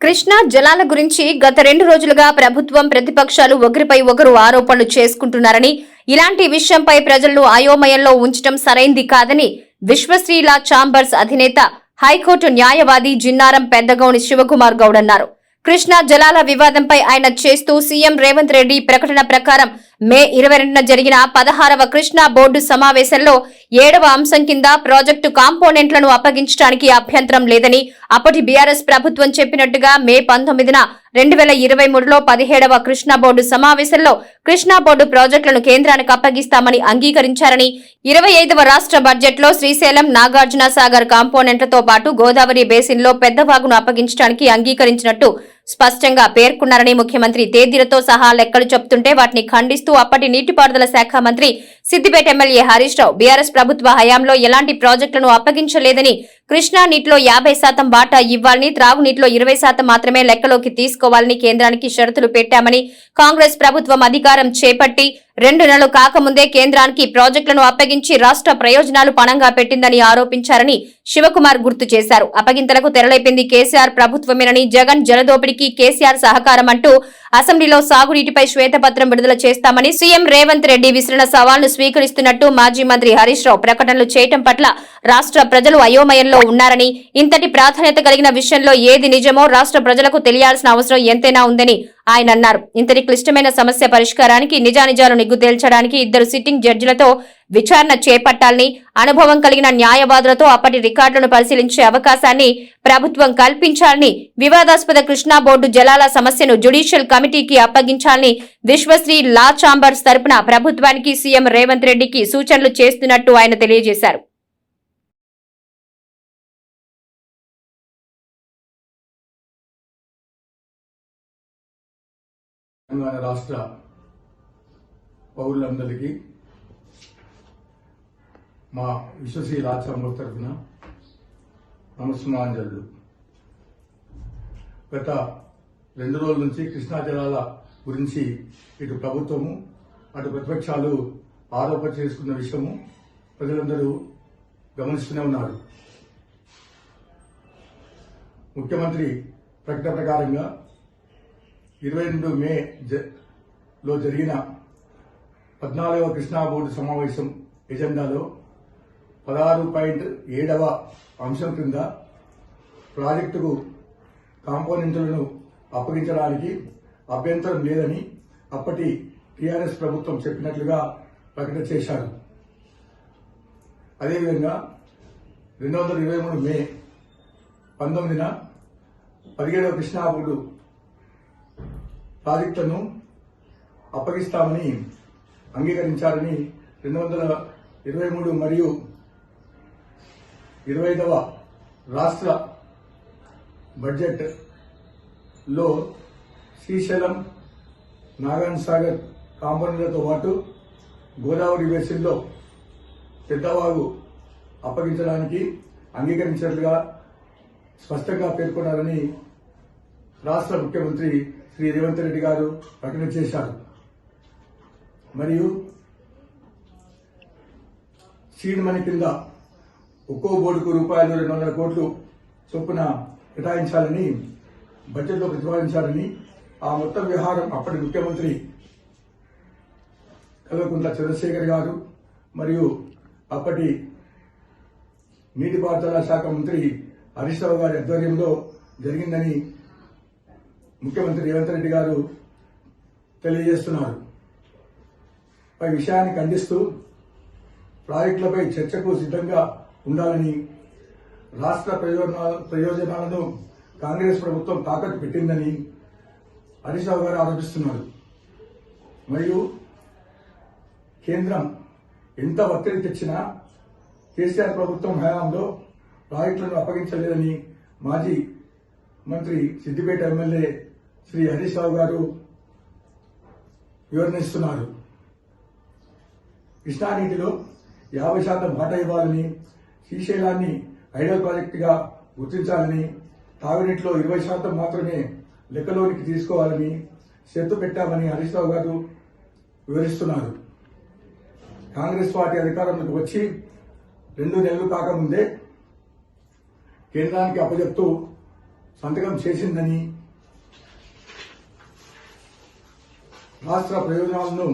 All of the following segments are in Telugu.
కృష్ణా జలాల గురించి గత రెండు రోజులుగా ప్రభుత్వం ప్రతిపక్షాలు ఒకరిపై ఒకరు ఆరోపణలు చేసుకుంటున్నారని ఇలాంటి విషయంపై ప్రజలను అయోమయంలో ఉంచడం సరైంది కాదని విశ్వశ్రీల చాంబర్స్ అధినేత హైకోర్టు న్యాయవాది జిన్నారం పెద్దగౌని శివకుమార్ గౌడ్ అన్నారు. కృష్ణా జలాల వివాదంపై ఆయన చేస్తూ సీఎం రేవంత్ రెడ్డి ప్రకటన ప్రకారం మే ఇరవై రెండున జరిగిన పదహారవ కృష్ణా బోర్డు సమావేశంలో ఏడవ అంశం కింద ప్రాజెక్టు కాంపోనెంట్లను అప్పగించడానికి అభ్యంతరం లేదని అప్పటి బీఆర్ఎస్ ప్రభుత్వం చెప్పినట్టుగా మే పంతొమ్మిదిన రెండు వేల ఇరవై మూడులో పదిహేడవ కృష్ణా బోర్డు సమావేశంలో కృష్ణా బోర్డు ప్రాజెక్టులను కేంద్రానికి అప్పగిస్తామని అంగీకరించారని ఇరవై ఐదవ రాష్ట్ర బడ్జెట్లో శ్రీశైలం నాగార్జున సాగర్ కాంపోనెంట్లతో పాటు గోదావరి బేసిన్లో పెద్దవాగును అప్పగించడానికి అంగీకరించినట్టు స్పష్టంగా పేర్కొన్నారని ముఖ్యమంత్రి తేదీలతో సహా లెక్కలు చెప్తుంటే వాటిని ఖండిస్తూ అప్పటి నీటిపారుదల శాఖ మంత్రి సిద్దిపేట ఎమ్మెల్యే హరీష్ రావు బీఆర్ఎస్ ప్రభుత్వ హయాంలో ఎలాంటి ప్రాజెక్టులను అప్పగించలేదని కృష్ణా నీటిలో యాభై శాతం బాటా ఇవ్వాలని త్రాగునీటిలో ఇరవై శాతం మాత్రమే లెక్కలోకి తీసుకోవాలని కేంద్రానికి షరతులు పెట్టామని కాంగ్రెస్ ప్రభుత్వం అధికారం చేపట్టి రెండు నెలలు కాకముందే కేంద్రానికి ప్రాజెక్టులను అప్పగించి రాష్ట్ర ప్రయోజనాలు పణంగా పెట్టిందని ఆరోపించారని శివకుమార్ గుర్తు చేశారు. అప్పగింతలకు తెరలేపింది కేసీఆర్ ప్రభుత్వమేనని జగన్ జలదోపిడికి కేసీఆర్ సహకారం అంటూ అసెంబ్లీలో సాగునీటిపై శ్వేతపత్రం విడుదల చేస్తామని సీఎం రేవంత్ రెడ్డి విసిరిన సవాల్ను స్వీకరిస్తున్నట్టు మాజీ మంత్రి హరీష్ రావు ప్రకటనలు చేయటం పట్ల రాష్ట్ర ప్రజలు అయోమయంలో ఉన్నారని ఇంతటి ప్రాధాన్యత కలిగిన విషయంలో ఏది నిజమో రాష్ట్ర ప్రజలకు తెలియాల్సిన అవసరం ఎంతైనా ఉందని ఆయన అన్నారు. ఇంతటి క్లిష్టమైన సమస్య పరిష్కారానికి నిజానిజాలు నిగ్గు తేల్చడానికి ఇద్దరు సిట్టింగ్ జడ్జిలతో విచారణ చేపట్టాలని అనుభవం కలిగిన న్యాయవాదులతో అప్పటి రికార్డులను పరిశీలించే అవకాశాన్ని ప్రభుత్వం కల్పించాలని వివాదాస్పద కృష్ణా బోర్డు జలాల సమస్యను జ్యుడిషియల్ కమిటీకి అప్పగించాలని విశ్వశ్రీ లా చాంబర్స్ తరపున ప్రభుత్వానికి సీఎం రేవంత్ రెడ్డికి సూచనలు చేస్తున్నట్టు ఆయన తెలియజేశారు. తెలంగాణ రాష్ట్ర పౌరులందరికీ మా విశ్వశ్రీ ఆచారం తరఫున నమస్మాంజలు గత రెండు రోజుల నుంచి కృష్ణా జలాల గురించి ఇటు ప్రభుత్వము అటు ప్రతిపక్షాలు ఆరోపణ చేసుకున్న విషయము ప్రజలందరూ గమనిస్తూనే ఉన్నారు. ముఖ్యమంత్రి ప్రకటన ప్రకారంగా ఇరవై రెండు మే లో జరిగిన పద్నాలుగవ కృష్ణా బోర్డు సమావేశం ఎజెండాలో పదహారు పాయింట్ ఏడవ అంశం క్రింద ప్రాజెక్టుకు కాంపోనెంట్లను అప్పగించడానికి అభ్యంతరం లేదని అప్పటి టీఆర్ఎస్ ప్రభుత్వం చెప్పినట్లుగా ప్రకటన చేశారు. అదేవిధంగా రెండు వందల ఇరవై మూడు మే పంతొమ్మిదిన పదిహేడవ కృష్ణా బోర్డు ప్రాజెక్టులను అప్పగిస్తామని అంగీకరించారని రెండు వందల ఇరవై మూడు మరియు ఇరవై ఐదవ రాష్ట్ర బడ్జెట్లో శ్రీశైలం నారాయణ సాగర్ కాంపౌండ్లతో పాటు గోదావరి బేసిన్లో పెద్దవాగు అప్పగించడానికి అంగీకరించినట్లుగా స్పష్టంగా పేర్కొన్నారని రాష్ట్ర ముఖ్యమంత్రి శ్రీ రేవంత్ రెడ్డి గారు ప్రకటన చేశారు. మరియు సీడ్ మనీ కింద ఒక్కో బోర్డుకు రూపాయలు రెండు వందల కోట్లు చొప్పున కేటాయించాలని బడ్జెట్లో ప్రతిపాదించాలని ఆ మొత్తం వ్యవహారం అప్పటి ముఖ్యమంత్రి కల్వకుంట్ల చంద్రశేఖర్ గారు మరియు అప్పటి నీటిపారుదల శాఖ మంత్రి హరీష్ రావు గారి ఆధ్వర్యంలో జరిగిందని ముఖ్యమంత్రి రేవంత్ రెడ్డి గారు తెలియజేస్తున్నారు. పై విషయాన్ని ఖండిస్తూ ప్రాజెక్టులపై చర్చకు సిద్ధంగా ఉండాలని రాష్ట్ర ప్రయోజనాల ప్రయోజనాలను కాంగ్రెస్ ప్రభుత్వం తాకట్టు పెట్టిందని హరీష్ రావు గారు ఆరోపిస్తున్నారు. మరియు కేంద్రం ఎంత ఒత్తిడి తెచ్చినా కేసీఆర్ ప్రభుత్వం హయాంలో ప్రాజెక్టులను అప్పగించలేదని మాజీ మంత్రి సిద్దిపేట ఎమ్మెల్యే శ్రీ హరీష్ రావు గారు వివరణిస్తున్నారు. కృష్ణా నీటిలో యాభై శాతం వాటా ఇవ్వాలని శ్రీశైలాన్ని ఐడల్ ప్రాజెక్టుగా గుర్తించాలని తాగునీటిలో ఇరవై శాతం మాత్రమే లెక్కలోనికి తీసుకోవాలని షరతు పెట్టామని హరీష్ రావు గారు వివరిస్తున్నారు. కాంగ్రెస్ పార్టీ అధికారంలోకి వచ్చి రెండు నెలలు కాకముందే కేంద్రానికి అప్పజెప్తూ సంతకం చేసిందని రాష్ట్ర ప్రయోజనాలను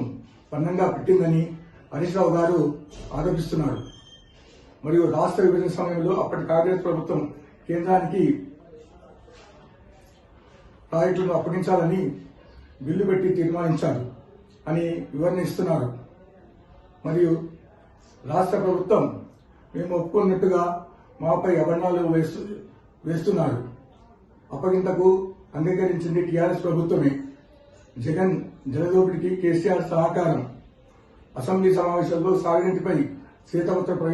పన్నంగా పెట్టిందని హరీష్ రావు గారు ఆరోపిస్తున్నారు. మరియు రాష్ట్ర విభజన సమయంలో అప్పటి కాంగ్రెస్ ప్రభుత్వం కేంద్రానికి ప్రాజెక్టులను అప్పగించాలని బిల్లు పెట్టి తీర్మానించారు అని వివరణ ఇస్తున్నారు. మరియు రాష్ట్ర ప్రభుత్వం మేము ఒప్పుకున్నట్టుగా మాపై అభరణాలు వేస్తు వేస్తున్నారు. అప్పగింతకు అంగీకరించింది టీఆర్ఎస్ ప్రభుత్వమే. జగన్ జలదోపిడికి కేసీఆర్ సహకారం. అసెంబ్లీ సమావేశంలో సాగునీటిపై శ్వేతపత్ర